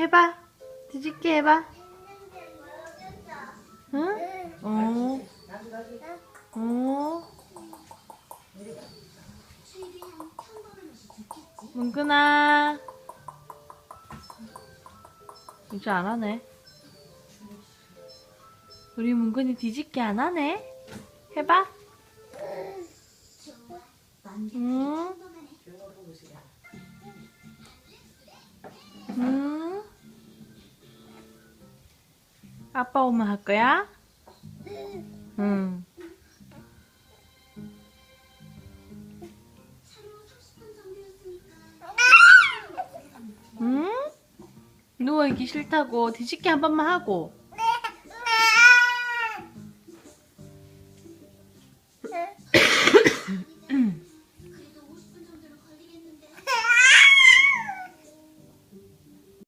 응, 해봐. 뒤집게 해봐. 응? 어. 어. 문근아. 이제 안 하네. 우리 문근이 뒤집기 안 하네. 해봐. 응? 응? 아빠 오면 할 거야? 응. 응? 누워 있기 싫다고 뒤집기 한 번만 하고